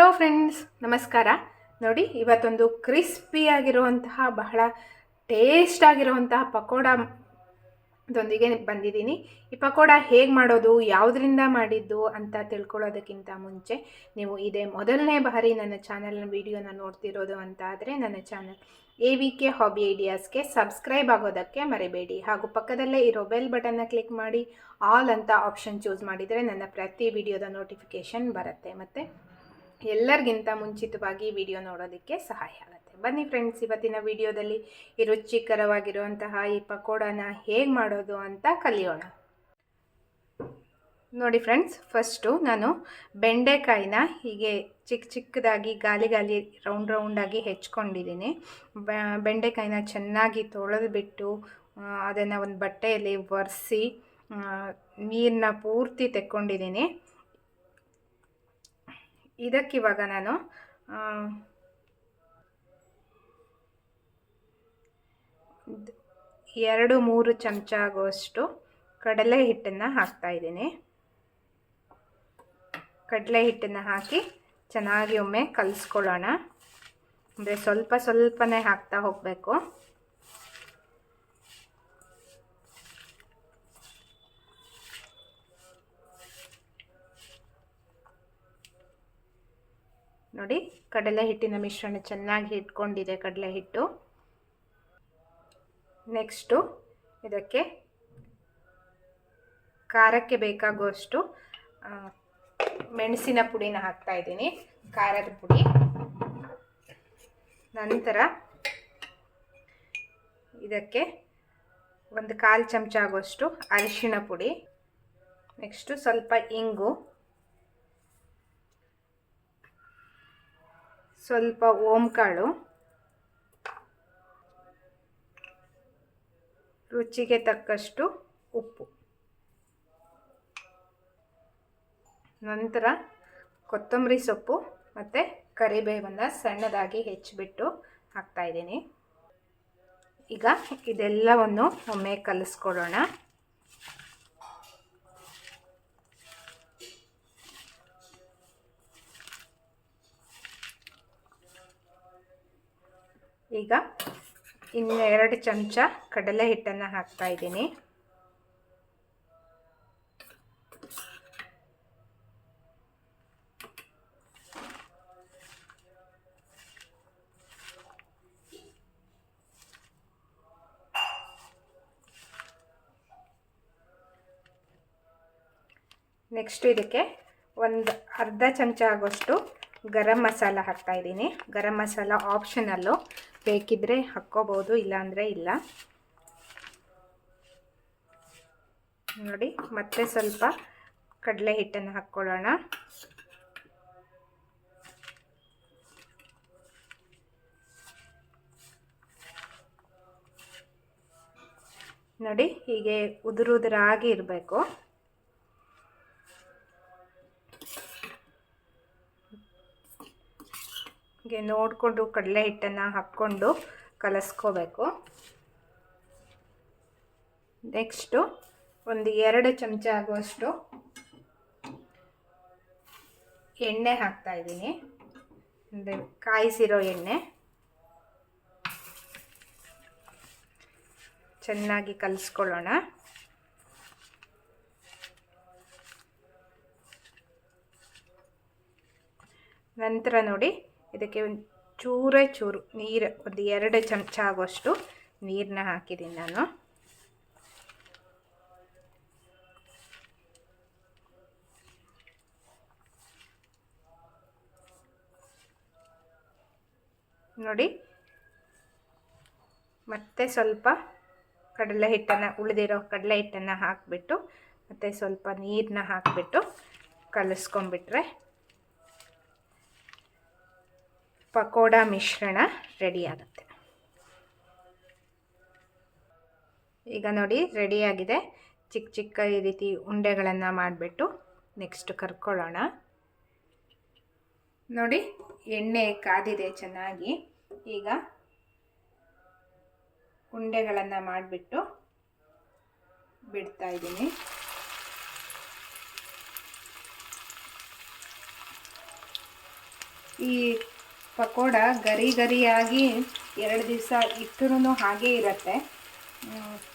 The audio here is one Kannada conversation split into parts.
ಹಲೋ ಫ್ರೆಂಡ್ಸ್ ನಮಸ್ಕಾರ. ನೋಡಿ, ಇವತ್ತೊಂದು ಕ್ರಿಸ್ಪಿಯಾಗಿರುವಂತಹ ಬಹಳ ಟೇಸ್ಟ್ ಆಗಿರುವಂತಹ ಪಕೋಡ ಬಂದಿದ್ದೀನಿ. ಈ ಪಕೋಡ ಹೇಗೆ ಮಾಡೋದು, ಯಾವುದರಿಂದ ಮಾಡಿದ್ದು ಅಂತ ತಿಳ್ಕೊಳ್ಳೋದಕ್ಕಿಂತ ಮುಂಚೆ, ನೀವು ಇದೇ ಮೊದಲನೇ ಬಾರಿ ನನ್ನ ಚಾನಲ್ನ ವಿಡಿಯೋನ ನೋಡ್ತಿರೋದು ಅಂತ ಆದರೆ ನನ್ನ channel A V K hobby ಐಡಿಯಾಸ್ಗೆ subscribe ಆಗೋದಕ್ಕೆ ಮರಿಬೇಡಿ. ಹಾಗೂ ಪಕ್ಕದಲ್ಲೇ ಇರೋ ಬೆಲ್ ಬಟನ್ನ ಕ್ಲಿಕ್ ಮಾಡಿ ಆಲ್ ಅಂತ ಆಪ್ಷನ್ ಚೂಸ್ ಮಾಡಿದರೆ ನನ್ನ ಪ್ರತಿ ವಿಡಿಯೋದ ನೋಟಿಫಿಕೇಷನ್ ಬರುತ್ತೆ. ಮತ್ತು ಎಲ್ಲರಿಗಿಂತ ಮುಂಚಿತವಾಗಿ ವಿಡಿಯೋ ನೋಡೋದಕ್ಕೆ ಸಹಾಯ ಆಗುತ್ತೆ. ಬನ್ನಿ ಫ್ರೆಂಡ್ಸ್ ಇವತ್ತಿನ ವಿಡಿಯೋದಲ್ಲಿ ಈ ರುಚಿಕರವಾಗಿರುವಂತಹ ಈ ಪಕೋಡನ ಹೇಗೆ ಮಾಡೋದು ಅಂತ ಕಲಿಯೋಣ. ನೋಡಿ ಫ್ರೆಂಡ್ಸ್ ಫಸ್ಟು ನಾನು ಬೆಂಡೆಕಾಯಿನ ಹೀಗೆ ಚಿಕ್ಕ ಚಿಕ್ಕದಾಗಿ ಗಾಲಿ ಗಾಲಿ ರೌಂಡ್ ರೌಂಡಾಗಿ ಹೆಚ್ಕೊಂಡಿದ್ದೀನಿ. ಬೆಂಡೆಕಾಯಿನ ಚೆನ್ನಾಗಿ ತೊಳೆದುಬಿಟ್ಟು ಅದನ್ನು ಒಂದು ಬಟ್ಟೆಯಲ್ಲಿ ಒರೆಸಿ ನೀರನ್ನ ಪೂರ್ತಿ ತೆಕ್ಕೊಂಡಿದ್ದೀನಿ. ಇದಕ್ಕಿವಾಗ ನಾನು ಎರಡು ಮೂರು ಚಮಚ ಆಗುವಷ್ಟು ಕಡಲೆ ಹಿಟ್ಟನ್ನು ಹಾಕ್ತಾಯಿದ್ದೀನಿ ಕಡಲೆ ಹಿಟ್ಟನ್ನು ಹಾಕಿ ಚೆನ್ನಾಗಿ ಒಮ್ಮೆ ಕಲಿಸ್ಕೊಳ್ಳೋಣ. ಅಂದರೆ ಸ್ವಲ್ಪ ಸ್ವಲ್ಪನೇ ಹಾಕ್ತಾ ಹೋಗಬೇಕು. ನೋಡಿ, ಕಡಲೆ ಹಿಟ್ಟಿನ ಮಿಶ್ರಣ ಚೆನ್ನಾಗಿ ಇಟ್ಕೊಂಡಿದೆ ಕಡಲೆ ಹಿಟ್ಟು. ನೆಕ್ಸ್ಟು ಇದಕ್ಕೆ ಖಾರಕ್ಕೆ ಬೇಕಾಗುವಷ್ಟು ಮೆಣಸಿನ ಪುಡಿನ ಹಾಕ್ತಾ ಇದ್ದೀನಿ. ಖಾರದ ಪುಡಿ. ನಂತರ ಇದಕ್ಕೆ ಒಂದು ಕಾಲು ಚಮಚ ಆಗುವಷ್ಟು ಅರಿಶಿನ ಪುಡಿ. ನೆಕ್ಸ್ಟು ಸ್ವಲ್ಪ ಇಂಗು. ಸ್ವಲ್ಪ ಓಂಕಾಳು. ರುಚಿಗೆ ತಕ್ಕಷ್ಟು ಉಪ್ಪು. ನಂತರ ಕೊತ್ತಂಬರಿ ಸೊಪ್ಪು ಮತ್ತು ಕರಿಬೇವನ್ನು ಸಣ್ಣದಾಗಿ ಹೆಚ್ಚಿಬಿಟ್ಟು ಹಾಕ್ತಾಯಿದ್ದೀನಿ ಈಗ ಇದೆಲ್ಲವನ್ನು ಒಮ್ಮೆ ಕಲಿಸ್ಕೊಳ್ಳೋಣ. ಈಗ ಇನ್ನು ಎರಡು ಚಮಚ ಕಡಲೆ ಹಿಟ್ಟನ್ನು ಹಾಕ್ತಾ ಇದ್ದೀನಿ. ನೆಕ್ಸ್ಟ್ ಇದಕ್ಕೆ ಒಂದು ಅರ್ಧ ಚಮಚ ಆಗೋಷ್ಟು ಗರಂ ಮಸಾಲ ಹಾಕ್ತಾ ಇದ್ದೀನಿ. ಗರಂ ಮಸಾಲ ಆಪ್ಷನಲ್ಲು ಬೇಕಿದ್ದರೆ ಹಾಕ್ಕೋಬೋದು ಇಲ್ಲಾಂದರೆ ಇಲ್ಲ. ನೋಡಿ ಮತ್ತೆ ಸ್ವಲ್ಪ ಕಡಲೆ ಹಿಟ್ಟನ್ನು ಹಾಕ್ಕೊಳ್ಳೋಣ. ನೋಡಿ ಹೀಗೆ ಉದುರುದುರಾಗಿ ಇರಬೇಕು. ಹೀಗೆ ನೋಡಿಕೊಂಡು ಕಡಲೆ ಹಿಟ್ಟನ್ನು ಹಾಕ್ಕೊಂಡು ಕಲಸ್ಕೋಬೇಕು. ನೆಕ್ಸ್ಟು ಒಂದು ಎರಡು ಚಮಚ ಆಗುವಷ್ಟು ಎಣ್ಣೆ ಹಾಕ್ತಾ ಇದ್ದೀನಿ. ಅಂದರೆ ಕಾಯಿಸಿರೋ ಎಣ್ಣೆ. ಚೆನ್ನಾಗಿ ಕಲಿಸ್ಕೊಳ್ಳೋಣ. ನಂತರ ನೋಡಿ ಇದಕ್ಕೆ ಒಂದು ಚೂರೇ ಚೂರು ನೀರು, ಒಂದು ಎರಡು ಚಮಚ ಆಗುವಷ್ಟು ನೀರನ್ನ ಹಾಕಿದ್ದೀನಿ ನಾನು. ನೋಡಿ, ಮತ್ತೆ ಸ್ವಲ್ಪ ಕಡಲೆ ಹಿಟ್ಟನ್ನು, ಉಳಿದಿರೋ ಕಡಲೆ ಹಿಟ್ಟನ್ನು ಹಾಕಿಬಿಟ್ಟು, ಮತ್ತು ಸ್ವಲ್ಪ ನೀರನ್ನ ಹಾಕಿಬಿಟ್ಟು ಕಲಿಸ್ಕೊಂಬಿಟ್ರೆ ಪಕೋಡ ಮಿಶ್ರಣ ರೆಡಿ ಆಗುತ್ತೆ. ಈಗ ನೋಡಿ ರೆಡಿಯಾಗಿದೆ ಚಿಕ್ಕ ಚಿಕ್ಕ ಈ ರೀತಿ ಉಂಡೆಗಳನ್ನು ಮಾಡಿಬಿಟ್ಟು ನೆಕ್ಸ್ಟ್ ಕರ್ಕೊಳ್ಳೋಣ. ನೋಡಿ ಎಣ್ಣೆ ಕಾದಿದೆ ಚೆನ್ನಾಗಿ. ಈಗ ಉಂಡೆಗಳನ್ನು ಮಾಡಿಬಿಟ್ಟು ಬಿಡ್ತಾ ಇದ್ದೀನಿ. ಈ ಪಕೋಡ ಗರಿ ಗರಿಯಾಗಿ ಎರಡು ದಿವಸ ಇಟ್ಟರೂ ಹಾಗೆ ಇರುತ್ತೆ.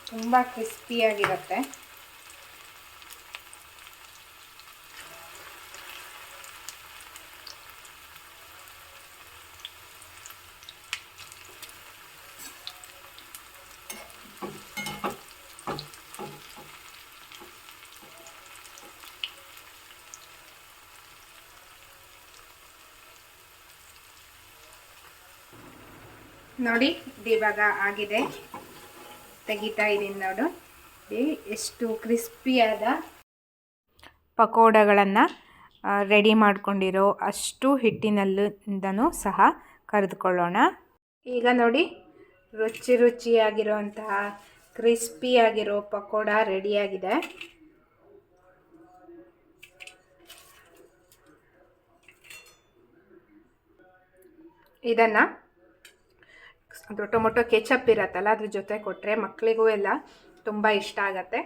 ತುಂಬ ಕ್ರಿಸ್ಪಿಯಾಗಿರುತ್ತೆ. ನೋಡಿ ಇವಾಗ ಆಗಿದೆ. ತೆಗಿತಾ ಇದ್ದೀನಿ ನೋಡು. ಎಷ್ಟು ಎಷ್ಟು ಕ್ರಿಸ್ಪಿಯಾದ ಪಕೋಡಗಳನ್ನು ರೆಡಿ ಮಾಡ್ಕೊಂಡಿರೋ ಅಷ್ಟು ಹಿಟ್ಟಿನಲ್ಲಿಂದನೂ ಸಹ ಕರೆದುಕೊಳ್ಳೋಣ. ಈಗ ನೋಡಿ, ರುಚಿ ರುಚಿಯಾಗಿರುವಂತಹ ಕ್ರಿಸ್ಪಿಯಾಗಿರೋ ಪಕೋಡ ರೆಡಿಯಾಗಿದೆ ಇದನ್ನು ಅದು ಟೊಮೊಟೊ ಕೆಚಪ್ ಇರತ್ತಲ್ಲ, ಅದ್ರ ಜೊತೆ ಕೊಟ್ಟರೆ ಮಕ್ಕಳಿಗೂ ಎಲ್ಲ ತುಂಬ ಇಷ್ಟ ಆಗತ್ತೆ.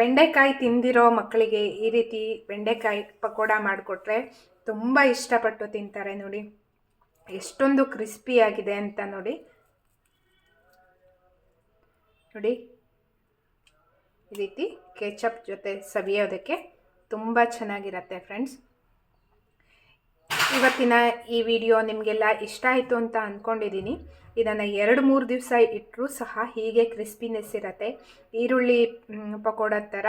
ಬೆಂಡೆಕಾಯಿ ತಿಂದಿರೋ ಮಕ್ಕಳಿಗೆ ಈ ರೀತಿ ಬೆಂಡೆಕಾಯಿ ಪಕೋಡ ಮಾಡಿಕೊಟ್ರೆ ತುಂಬ ಇಷ್ಟಪಟ್ಟು ತಿಂತಾರೆ ನೋಡಿ. ಎಷ್ಟೊಂದು ಕ್ರಿಸ್ಪಿಯಾಗಿದೆ ಅಂತ ನೋಡಿ. ನೋಡಿ. ಈ ರೀತಿ ಕೆಚಪ್ ಜೊತೆ ಸವಿಯೋದಕ್ಕೆ ತುಂಬ ಚೆನ್ನಾಗಿರತ್ತೆ ಫ್ರೆಂಡ್ಸ್. ಇವತ್ತಿನ ಈ ವಿಡಿಯೋ ನಿಮಗೆಲ್ಲ ಇಷ್ಟ ಆಯಿತು ಅಂತ ಅಂದ್ಕೊಂಡಿದ್ದೀನಿ ಇದನ್ನು ಎರಡು ಮೂರು ದಿವಸ ಇಟ್ಟರೂ ಸಹ ಹೀಗೆ ಕ್ರಿಸ್ಪಿನೆಸ್ ಇರುತ್ತೆ. ಈರುಳ್ಳಿ ಪಕೋಡ ಥರ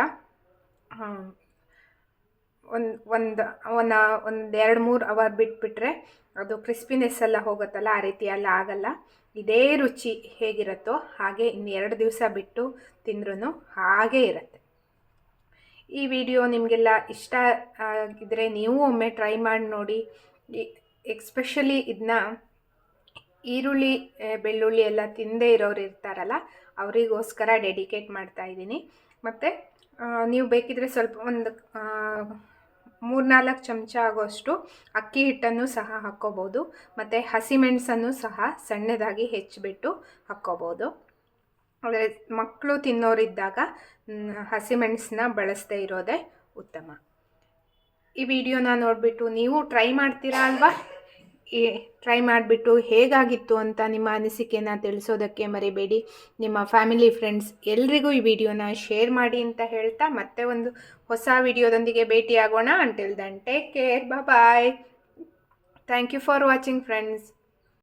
ಒಂದು ಒಂದು ಒಂದು ಒಂದು ಎರಡು ಮೂರು ಅವರ್ ಬಿಟ್ಬಿಟ್ರೆ ಅದು ಕ್ರಿಸ್ಪಿನೆಸ್ ಎಲ್ಲ ಹೋಗುತ್ತಲ್ಲ, ಆ ರೀತಿ ಆಗಲ್ಲ. ಇದೇ ರುಚಿ ಹೇಗಿರುತ್ತೋ ಹಾಗೆ ಇನ್ನು ಎರಡು ದಿವಸ ಬಿಟ್ಟು ತಿಂದ್ರೂ ಹಾಗೇ ಇರುತ್ತೆ. ಈ ವಿಡಿಯೋ ನಿಮಗೆಲ್ಲ ಇಷ್ಟ ಆಗಿದ್ದರೆ ನೀವು ಒಮ್ಮೆ ಟ್ರೈ ಮಾಡಿ ನೋಡಿ. ಎಕ್ಸ್ಪೆಷಲಿ ಇದನ್ನ ಈರುಳ್ಳಿ ಬೆಳ್ಳುಳ್ಳಿ ಎಲ್ಲ ತಿಂದೇ ಇರೋರು ಇರ್ತಾರಲ್ಲ, ಅವರಿಗೋಸ್ಕರ ಡೆಡಿಕೇಟ್ ಮಾಡ್ತಾ ಇದ್ದೀನಿ. ಮತ್ತು ನೀವು ಬೇಕಿದ್ರೆ ಸ್ವಲ್ಪ ಒಂದು ಮೂರ್ನಾಲ್ಕು ಚಮಚ ಆಗೋಷ್ಟು ಅಕ್ಕಿ ಹಿಟ್ಟನ್ನು ಸಹ ಹಾಕ್ಕೋಬೋದು. ಮತ್ತು ಹಸಿಮೆಣಸನ್ನು ಸಹ ಸಣ್ಣದಾಗಿ ಹೆಚ್ಚಿಬಿಟ್ಟು ಹಾಕ್ಕೋಬೋದು. ಆದರೆ ಮಕ್ಕಳು ತಿನ್ನೋರಿದ್ದಾಗ ಹಸಿಮೆಣಸನ್ನ ಬಳಸದೇ ಇರೋದೇ ಉತ್ತಮ. ಈ ವಿಡಿಯೋನ ನೋಡಿಬಿಟ್ಟು ನೀವು ಟ್ರೈ ಮಾಡ್ತೀರಾ ಅಲ್ವಾ? ಈ ಟ್ರೈ ಮಾಡಿಬಿಟ್ಟು ಹೇಗಾಗಿತ್ತು ಅಂತ ನಿಮ್ಮ ಅನಿಸಿಕೆನ ತಿಳಿಸೋದಕ್ಕೆ ಮರಿಬೇಡಿ. ನಿಮ್ಮ ಫ್ಯಾಮಿಲಿ ಫ್ರೆಂಡ್ಸ್ ಎಲ್ರಿಗೂ ಈ ವಿಡಿಯೋನ ಶೇರ್ ಮಾಡಿ ಅಂತ ಹೇಳ್ತಾ ಮತ್ತೆ ಒಂದು ಹೊಸ ವಿಡಿಯೋದೊಂದಿಗೆ ಭೇಟಿಯಾಗೋಣ. Until then take care bye thank you for watching friends